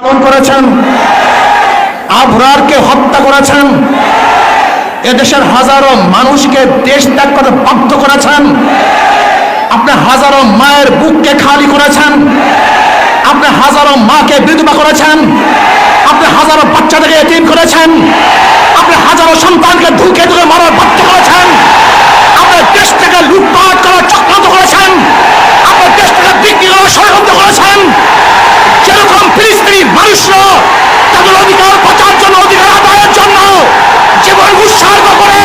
পালন করেছেন। আবরারকে হত্যা করেছেন। এদেশের হাজারো মানুষকে দেশ ত্যাগ করতে বাধ্য করেছেন। আপনি হাজারো মায়ের বুককে খালি করেছেন। আপনি হাজারো মাকে বিধবা করেছেন। আপনি হাজারো বাচ্চাদেরকে এতিম করেছেন। আপনি হাজারো সন্তানকে ধুকে ধুকে মারার বাধ্য করেছেন আপনি দেশ থেকে লুটপাট করার চক্রান্ত করেছেন আপনি দেশ থেকে বিক্রি করার ষড়যন্ত্র করেছেন যেরকম ফিলিস্তিনি মানুষরা তাদের অধিকার বাঁচার জন্য অধিকার আদায়ের জন্য জীবন উৎসর্গ করে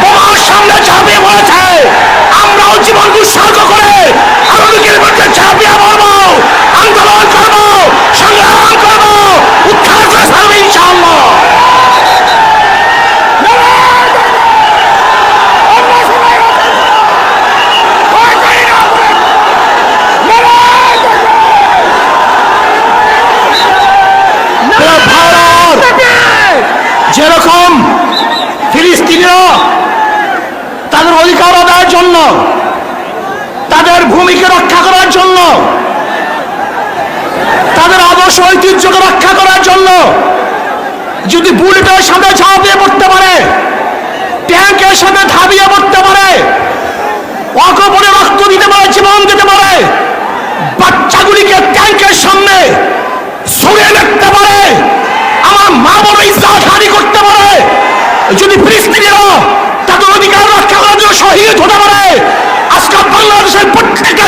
বোমার সামনে ঝাঁপিয়ে পড়েছে আমরাও জীবন উৎসর্গ করে আরবিকের মধ্যে ঝাঁপিয়ে পড়ব আন্দোলন করব সংগ্রাম করব উদ্ধার করে ছাড়বো ইনশাআল্লাহ ভারত যেরকম ফিলিস্তিনিরা তাদের অধিকার আদায়ের জন্য, তাদের ভূমিকে রক্ষা করার জন্য, তাদের আদর্শ ঐতিহ্যকে রক্ষা করার জন্য, যদি বুলেটের সাথে ঝাঁপিয়ে পড়তে পারে, ট্যাঙ্কের সাথে ধাবিয়ে পড়তে পারে অকপরে রক্ত দিতে পারে, জীবন দিতে পারে, বাচ্চাগুলিকে ট্যাঙ্কের সামনে ছুঁড়ে দেখতে পারে, আমার মা বড় ইজ্জাত হানি করতে পারে, যদি ফিলিস্তিনিরা তাদের অধিকার রক্ষা করার জন্য শহীদ হতে পারে বাংলাদেশের প্রত্যেকটা